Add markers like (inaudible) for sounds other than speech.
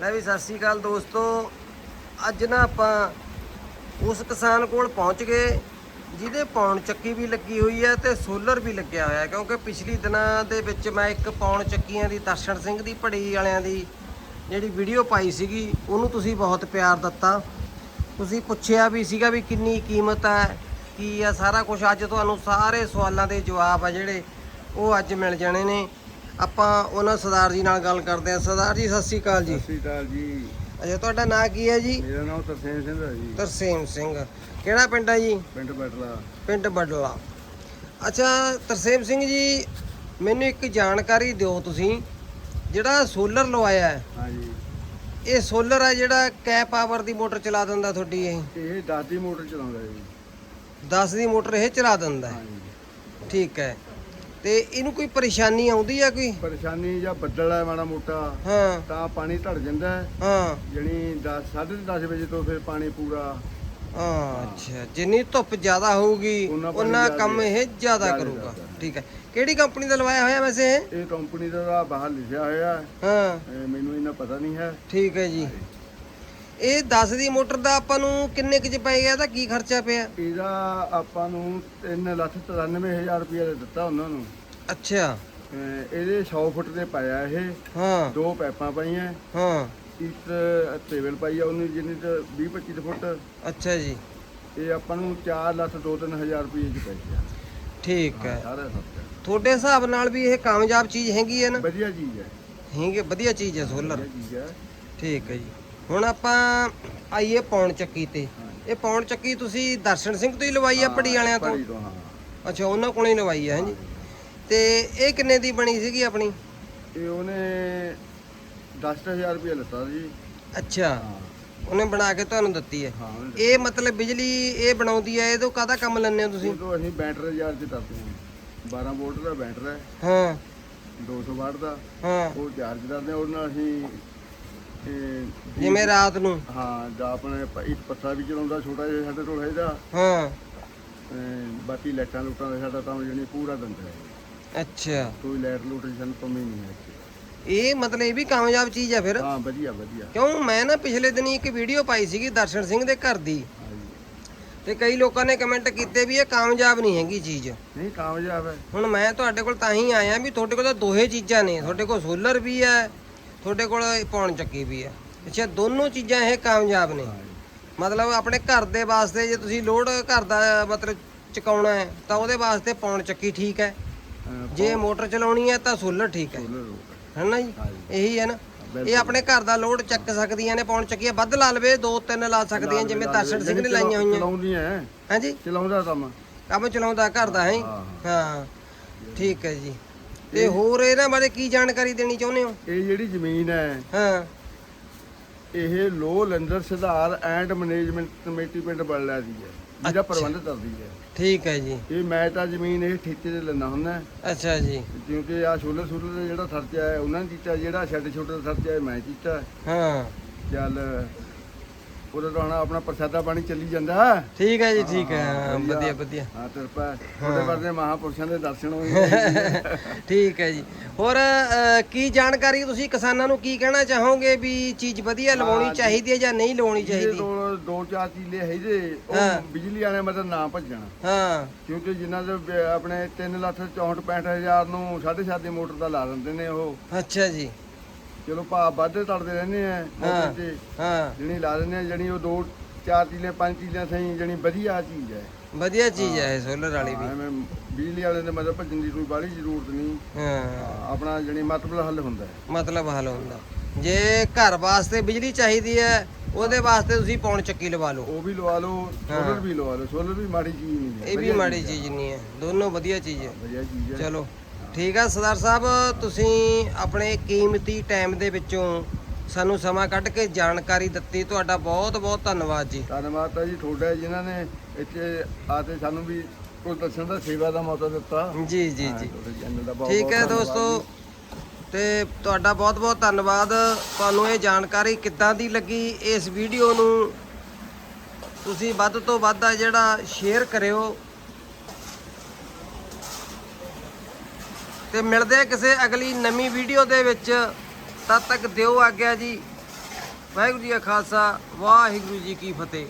ਲੈ ਵੀ ਸਤਿ ਸ੍ਰੀ ਅਕਾਲ ਦੋਸਤੋ। ਅੱਜ ਨਾ ਆਪਾਂ ਉਸ ਕਿਸਾਨ ਕੋਲ ਪਹੁੰਚ ਗਏ, ਜਿਹਦੇ ਪੌਣ ਚੱਕੀ ਵੀ ਲੱਗੀ ਹੋਈ ਹੈ ਤੇ ਸੋਲਰ ਵੀ ਲੱਗਿਆ ਹੋਇਆ ਕਿਉਂਕਿ ਪਿਛਲੀ ਦਿਨਾਂ ਦੇ ਵਿੱਚ ਮੈਂ ਇੱਕ ਪੌਣ ਚੱਕੀਆਂ ਦੀ, ਦਰਸ਼ਨ ਸਿੰਘ ਦੀ ਪੜੀ ਵਾਲਿਆਂ ਦੀ ਜਿਹੜੀ ਵੀਡੀਓ ਪਾਈ ਸੀਗੀ, ਉਹਨੂੰ ਤੁਸੀਂ ਬਹੁਤ ਪਿਆਰ ਦਿੱਤਾ। ਤੁਸੀਂ ਪੁੱਛਿਆ ਵੀ ਸੀਗਾ ਵੀ ਕਿੰਨੀ ਕੀਮਤ ਹੈ, ਕੀ ਆ ਸਾਰਾ ਕੁਝ ਅੱਜ ਤੁਹਾਨੂੰ ਸਾਰੇ ਸਵਾਲਾਂ ਦੇ ਜਵਾਬ ਆ ਜਿਹੜੇ ਉਹ ਅੱਜ ਮਿਲ ਜਾਣੇ ਨੇ। ਆਪਾਂ ਉਹਨਾਂ ਸਰਦਾਰ ਜੀ ਨਾਲ ਗੱਲ ਕਰਦੇ ਹਾਂ। ਸਰਦਾਰ ਜੀ ਸਤਿ ਸ੍ਰੀ ਅਕਾਲ ਜੀ। ਸਤਿ ਸ਼੍ਰੀ ਅਕਾਲ ਜੀ। ਅੱਛਾ ਤੁਹਾਡਾ ਨਾਂ ਕੀ ਹੈ ਜੀ? ਮੇਰਾ ਨਾਮ ਤਰਸੇਮ ਸਿੰਘ ਹੈ ਜੀ। ਤਰਸੇਮ ਸਿੰਘ। ਕਿਹੜਾ ਪਿੰਡ ਹੈ ਜੀ? ਪਿੰਡ ਬਟਲਾ। ਪਿੰਡ ਬਡਲਾ ਅੱਛਾ ਤਰਸੇਮ ਸਿੰਘ ਜੀ ਮੈਨੂੰ ਇੱਕ ਜਾਣਕਾਰੀ ਦਿਓ ਤੁਸੀਂ। ਜਿਹੜਾ ਸੋਲਰ ਲਵਾਇਆ ਹੈ ਇਹ ਸੋਲਰ ਹੈ ਜਿਹੜਾ ਕੈ ਪਾਵਰ ਦੀ ਮੋਟਰ ਚਲਾ ਦਿੰਦਾ ਤੁਹਾਡੀ ਇਹ? ਇਹ ਦਾਦੀ ਮੋਟਰ ਚਲਾਉਂਦਾ ਜੀ। 10 ਦੀ ਮੋਟਰ ਇਹ ਚਲਾ ਦਿੰਦਾ ਹੈ। ਠੀਕ ਹੈ। ਤੇ ਇਹਨੂੰ ਕੋਈ ਪਰੇਸ਼ਾਨੀ ਆਉਂਦੀ ਹੈ ਕੋਈ? ਪਰੇਸ਼ਾਨੀ ਜਾਂ ਬੱਦਲ ਹੈ ਮਾੜਾ ਮੋਟਾ ਹਾਂ। ਤਾਂ ਪਾਣੀ ਧੜ ਜਾਂਦਾ ਹੈ। ਹਾਂ। ਜਣੀ 10 10:30 ਵਜੇ ਤੋਂ ਫਿਰ ਪਾਣੀ ਪੂਰਾ ਹਾਂ ਅੱਛਾ। ਜਿੰਨੀ ਧੁੱਪ ਜ਼ਿਆਦਾ ਹੋਊਗੀ ਉਹਨਾਂ ਕੰਮ ਇਹ ਜ਼ਿਆਦਾ ਕਰੂਗਾ। ਠੀਕ ਹੈ। ਕਿਹੜੀ ਕੰਪਨੀ ਦਾ ਲਵਾਇਆ ਹੋਇਆ ਵੈਸੇ ਇਹ? ਕੰਪਨੀ ਦਾ ਬਾਹਰ ਲਿਖਿਆ ਹੋਇਆ ਹੈ। ਮੈਨੂੰ ਇਹਨਾਂ ਪਤਾ ਨਹੀਂ ਹੈ। ਠੀਕ ਹੈ ਜੀ। ਇਹ 10 ਦੀ ਮੋਟਰ ਦਾ ਆਪਾਂ ਨੂੰ ਕਿੰਨੇ ਕੁ ਚ ਪੈ ਗਿਆ ਤਾਂ ਕੀ ਖਰਚਾ ਪਿਆ? ਇਹਦਾ ਆਪਾਂ ਨੂੰ 393000 ਰੁਪਏ ਦੇ ਦਿੱਤਾ ਉਹਨਾਂ ਨੂੰ। ਅੱਛਾ। ਅਹ ਇਹਦੇ 100 ਫੁੱਟ ਦੇ ਪਾਇਆ ਇਹ। ਹਾਂ। ਦੋ ਪੈਪਾਂ ਪਾਈਆਂ। ਹਾਂ। ਇੱਕ ਟੇਬਲ ਪਾਈ ਆ ਉਹਨੂੰ ਜਿੰਨੀ ਤੇ 20 25 ਫੁੱਟ। ਅੱਛਾ ਜੀ। ਇਹ ਆਪਾਂ ਨੂੰ 4 ਲੱਖ 2-3000 ਰੁਪਏ ਚ ਪੈ ਗਿਆ। ਠੀਕ ਹੈ ਸਾਰਾ ਖਰਚਾ। ਤੁਹਾਡੇ ਹਿਸਾਬ ਨਾਲ ਵੀ ਇਹ ਕਾਮਯਾਬ ਚੀਜ਼ ਹੈਗੀ ਹੈ ਨਾ? ਵਧੀਆ ਚੀਜ਼ ਹੈ। ਹੈਗੀ ਵਧੀਆ ਚੀਜ਼ ਹੈ ਸੋਲਰ ਵਧੀਆ ਚੀਜ਼ ਹੈ। ਠੀਕ ਹੈ ਜੀ। ਹੁਣ ਆਪਾਂ ਆਈਏ ਪੌਣ ਚੱਕੀ ਤੇ। ਇਹ ਪੌਣ ਚੱਕੀ ਤੁਸੀਂ ਦਰਸ਼ਨ ਸਿੰਘ ਤੋਂ ਹੀ ਲਵਾਈ ਆ ਪੜੀ ਵਾਲਿਆਂ ਤੋਂ? ਪੜੀ ਤੋਂ ਹਾਂ। ਅੱਛਾ ਉਹਨਾਂ ਕੋਲੋਂ ਹੀ ਲਵਾਈ ਹੈ ਜੀ ਤੇ ਇਹ ਕਿੰਨੇ ਦੀ ਬਣੀ ਸੀਗੀ ਆਪਣੀ? ਇਹ ਉਹਨੇ 10000 ਰੁਪਏ ਲੱਤਾ ਜੀ ਅੱਛਾ ਉਹਨੇ ਬਣਾ ਕੇ ਤੁਹਾਨੂੰ ਦਿੱਤੀ ਹੈ ਇਹ ਮਤਲਬ ਬਿਜਲੀ ਇਹ ਬਣਾਉਂਦੀ ਹੈ ਇਹ ਤੋਂ ਕਾਹਦਾ ਕੰਮ ਲੈਂਦੇ ਹੋ ਤੁਸੀਂ? ਤੋਂ ਅਸੀਂ ਬੈਟਰੀ ਚਾਰਜ ਕਰਦੇ ਹਾਂ। 12 ਵੋਲਟ ਦਾ ਬੈਟਰੀ ਹੈ। ਹਾਂ। 200 ਵਾਟ ਦਾ। ਹਾਂ। ਉਹ ਚਾਰਜ ਕਰਦੇ ਹਾਂ ਉਹਦੇ ਨਾਲ ਅਸੀਂ ਜਿਵੇਂ ਰਾਤ ਨੂੰ। ਹਾਂ ਜਾਂ ਆਪਣੇ ਪ- ਇੱਕ ਪੱਥਾ ਵੀ ਚਲਾਉਂਦਾ ਛੋਟਾ ਜਿਹਾ ਸਾਡੇ ਕੋਲ ਹੈਗਾ। ਹਾਂ। ਬਾਕੀ ਲਾਈਟਾਂ ਲੂਟਾਂ ਦਾ ਸਾਡਾ ਤਾਂ ਜਿਹੜੀ ਪੂਰਾ ਦਿੰਦਾ ਹੈ। ਅੱਛਾ। ਕੋਈ ਲਾਈਟ ਲੂਟ ਦੀ ਸਾਨੂੰ ਕਮੀ ਨਹੀਂ ਹੈ ਇੱਥੇ। ਇਹ ਮਤਲਬ ਇਹ ਵੀ ਕਾਮਯਾਬ ਚੀਜ਼ ਹੈ ਫਿਰ? ਹਾਂ ਵਧੀਆ ਵਧੀਆ। ਕਿਉਂ? ਮੈਂ ਨਾ ਪਿਛਲੇ ਦਿਨੀ ਇੱਕ ਵੀਡੀਓ ਪਾਈ ਸੀਗੀ ਦਰਸ਼ਨ ਸਿੰਘ ਦੇ ਘਰ ਦੀ। ਹਾਂਜੀ। ਤੇ ਕਈ ਲੋਕਾਂ ਨੇ ਕਮੈਂਟ ਕੀਤੇ ਵੀ ਇਹ ਕਾਮਯਾਬ ਨਹੀਂ ਹੈਗੀ ਚੀਜ਼। ਨਹੀਂ ਕਾਮਯਾਬ ਹੈ। ਹੁਣ ਮੈਂ ਤੁਹਾਡੇ ਕੋਲ ਤਾਂ ਹੀ ਆਇਆ ਵੀ ਤੁਹਾਡੇ ਕੋਲ ਤਾਂ ਦੋਹੇ ਚੀਜ਼ਾਂ ਨੇ। ਤੁਹਾਡੇ ਕੋਲ ਸੋਲਰ ਵੀ ਹੈ ਤੁਹਾਡੇ ਕੋਲ ਇਹ ਪੌਣ ਚੱਕੀ ਵੀ ਹੈ। ਅੱਛਾ ਦੋਨੋਂ ਚੀਜ਼ਾਂ ਇਹ ਕਾਮਯਾਬ ਨੇ। ਮਤਲਬ ਆਪਣੇ ਘਰ ਦੇ ਵਾਸਤੇ ਜੇ ਤੁਸੀਂ ਲੋਡ ਘਰ ਦਾ ਮਤਲਬ ਚੁਕਾਉਣਾ ਹੈ ਤਾਂ ਉਹਦੇ ਵਾਸਤੇ ਪੌਣ ਚੱਕੀ ਠੀਕ ਹੈ। ਜੇ ਮੋਟਰ ਚਲਾਉਣੀ ਹੈ ਤਾਂ ਸੋਲਰ ਠੀਕ ਹੈ। ਹੈ। ਨਾ ਜੀ? ਇਹੀ ਹੈ ਨਾ। ਇਹ ਆਪਣੇ ਘਰ ਦਾ ਲੋਡ ਚੱਕ ਸਕਦੀਆਂ ਨੇ ਪੌਣ ਚੱਕੀਆਂ। ਵੱਧ ਲਾ ਲਵੇ ਦੋ ਤਿੰਨ ਲਾ ਸਕਦੀਆਂ ਜਿਵੇਂ ਦਰਸ਼ਨ ਸਿੰਘ ਨੇ ਲਾਈਆਂ ਹੋਈਆਂ। ਚਲਾਉਂਦੀਆਂ ਹੈ। ਹਾਂਜੀ? ਚਲਾਉਂਦਾ ਕੰਮ। ਕੰਮ ਚਲਾਉਂਦਾ ਘਰ ਦਾ ਹਾਂ। ਹਾਂ। ਠੀਕ ਹੈ ਜੀ। ਤੇ ਹੋਰ ਇਹਨਾਂ ਬਾਰੇ ਕੀ ਜਾਣਕਾਰੀ ਦੇਣੀ ਚਾਹੁੰਦੇ ਹੋ? ਇਹ ਜਿਹੜੀ ਜ਼ਮੀਨ ਹੈ ਹਾਂ। ਇਹ ਲੋ ਲੰਡਰ ਸੁਧਾਰ ਐਂਡ ਮੈਨੇਜਮੈਂਟ ਕਮੇਟੀ ਪਿੰਡ ਬੜਲਾ ਦੀ ਹੈ ਜਿਹਦਾ ਪ੍ਰਬੰਧ ਕਰਦੀ ਹੈ। ਠੀਕ ਹੈ ਜੀ। ਇਹ ਮੈਂ ਤਾਂ ਜ਼ਮੀਨ ਇਹ ਠੇਕੇ ਤੇ ਲੈਣਾ ਹੁੰਦਾ। ਅੱਛਾ ਜੀ। ਕਿਉਂਕਿ ਆ ਸੋਲਰ ਦਾ ਜਿਹੜਾ ਖਰਚਾ ਹੈ ਉਹਨਾਂ ਨੇ ਕੀਤਾ ਜਿਹੜਾ ਛੋਟੇ ਛੋਟੇ ਦਾ ਖਰਚਾ ਹੈ ਮੈਂ ਕੀਤਾ ਹਾਂ। ਚੱਲ ਉਹਦਾ ਤਾਂ ਆਪਣਾ ਪ੍ਰਸ਼ਾਦਾ ਪਾਣੀ ਚੱਲੀ ਜਾਂਦਾ। ਠੀਕ ਹੈ ਜੀ ਠੀਕ ਹੈ। ਵਧੀਆ। ਵਧੀਆ ਹਾਂ ਕਿਰਪਾ ਉਹਦੇ ਵਰਗੇ ਮਹਾਪੁਰਸ਼ਾਂ ਦੇ ਦਰਸ਼ਨ ਹੋਏ (laughs) ਠੀਕ ਹੈ ਜੀ। ਹੋਰ ਕੀ ਜਾਣਕਾਰੀ ਤੁਸੀਂ ਕਿਸਾਨਾਂ ਨੂੰ ਕੀ ਕਹਿਣਾ ਚਾਹੋਗੇ ਵੀ ਚੀਜ਼ ਵਧੀਆ ਲਵਾਉਣੀ ਚਾਹੀਦੀ ਹੈ ਜਾਂ ਨਹੀਂ ਲਵਾਉਣੀ ਚਾਹੀਦੀ? ਕੋਲ ਦੋ ਚਾਰ ਚੀਲੇ ਹੈਗੇ। ਉਹ ਬਿਜਲੀ ਵਾਲੇ ਮਤਲਬ ਨਾ ਭੱਜਣ। ਹਾਂ। ਕਿਉਂਕਿ ਜਿਨ੍ਹਾਂ ਦੇ ਆਪਣੇ 3 ਲੱਖ 64 65000 ਨੂੰ 7.5 ਦੀ ਮੋਟਰ ਦਾ ਲਾ ਦਿੰਦੇ ਨੇ ਉਹ। ਅੱਛਾ ਜੀ। ਚਲੋ ਭਾ ਵਾਧੇ ਤੜਦੇ ਰਹਿੰਦੇ ਆ ਮੋਟਰ ਤੇ ਹਾਂ। ਜਣੀ ਲਾ ਦਿੰਦੇ ਆ ਜਣੀ ਉਹ ਦੋ ਚਾਰ ਚੀਲੇ ਪੰਜ ਚੀਲੇ ਸਹੀ ਜਣੀ ਵਧੀਆ ਚੀਜ਼ ਹੈ। ਵਧੀਆ ਚੀਜ਼ ਹੈ। ਸੋਲਰ ਵਾਲੀ ਵੀ। ਐਵੇਂ ਬਿਜਲੀ ਵਾਲੇ ਦੇ ਮਤਲਬ ਭੱਜਣ ਦੀ ਕੋਈ ਬਾਹਲੀ ਜ਼ਰੂਰਤ ਨਹੀਂ। ਹਾਂ। ਆਪਣਾ ਜਣੀ ਮਤਲਬ ਹੱਲ ਹੁੰਦਾ ਹੈ। ਮਤਲਬ ਹੱਲ ਹੁੰਦਾ। ਜੇ ਘਰ ਵਾਸਤੇ ਬਿਜਲੀ ਚਾਹੀਦੀ ਹੈ ਉਹਦੇ ਵਾਸਤੇ ਤੁਸੀਂ ਪੌਣ ਚੱਕੀ ਲਵਾ ਲਓ। ਉਹ ਵੀ ਲਵਾ ਲਓ ਸੋਲਰ ਵੀ ਲਵਾ ਲਓ ਸੋਲਰ ਵੀ ਮਾੜੀ ਚੀਜ਼ ਨਹੀਂ ਹੈ ਇਹ ਵੀ ਮਾੜੀ ਚੀਜ਼ ਨਹੀਂ ਹੈ। ਦੋਨੋਂ ਵਧੀਆ ਚੀਜ਼ ਹੈ ਵਧੀਆ ਚੀਜ਼ ਹੈ। ਚਲੋ। ਠੀਕ ਆ ਸਰਦਾਰ ਸਾਹਿਬ ਤੁਸੀਂ ਆਪਣੇ ਕੀਮਤੀ ਟਾਈਮ ਦੇ ਵਿੱਚੋਂ ਸਾਨੂੰ ਸਮਾਂ ਕੱਢ ਕੇ ਜਾਣਕਾਰੀ ਦਿੱਤੀ ਤੁਹਾਡਾ ਬਹੁਤ ਬਹੁਤ ਧੰਨਵਾਦ ਜੀ। ਧੰਨਵਾਦ ਤਾਂ ਜੀ ਤੁਹਾਡਾ ਜਿਨ੍ਹਾਂ ਨੇ ਇੱਥੇ ਆ ਕੇ ਸਾਨੂੰ ਵੀ ਕੋਈ ਦੱਸਣ ਦਾ ਸੇਵਾ ਦਾ ਮੌਕਾ ਦਿੱਤਾ। ਜੀ ਜੀ ਜੀ। ਠੀਕ ਹੈ ਦੋਸਤੋ। ਤੇ ਤੁਹਾਡਾ ਬਹੁਤ ਬਹੁਤ ਧੰਨਵਾਦ। ਤੁਹਾਨੂੰ ਇਹ ਜਾਣਕਾਰੀ ਕਿੱਦਾਂ ਦੀ ਲੱਗੀ? ਇਸ ਵੀਡੀਓ ਨੂੰ ਤੁਸੀਂ ਵੱਧ ਤੋਂ ਵੱਧ ਜਿਹੜਾ ਸ਼ੇਅਰ ਕਰਿਓ। ਤੇ ਮਿਲਦੇ ਆ ਕਿਸੇ ਅਗਲੀ ਨਵੀਂ ਵੀਡੀਓ ਦੇ ਵਿੱਚ। ਤਦ ਤੱਕ ਦਿਓ ਆਗਿਆ ਜੀ। ਵਾਹਿਗੁਰੂ ਜੀ ਕਾ ਖਾਲਸਾ, ਵਾਹਿਗੁਰੂ ਜੀ ਕੀ ਫਤਿਹ।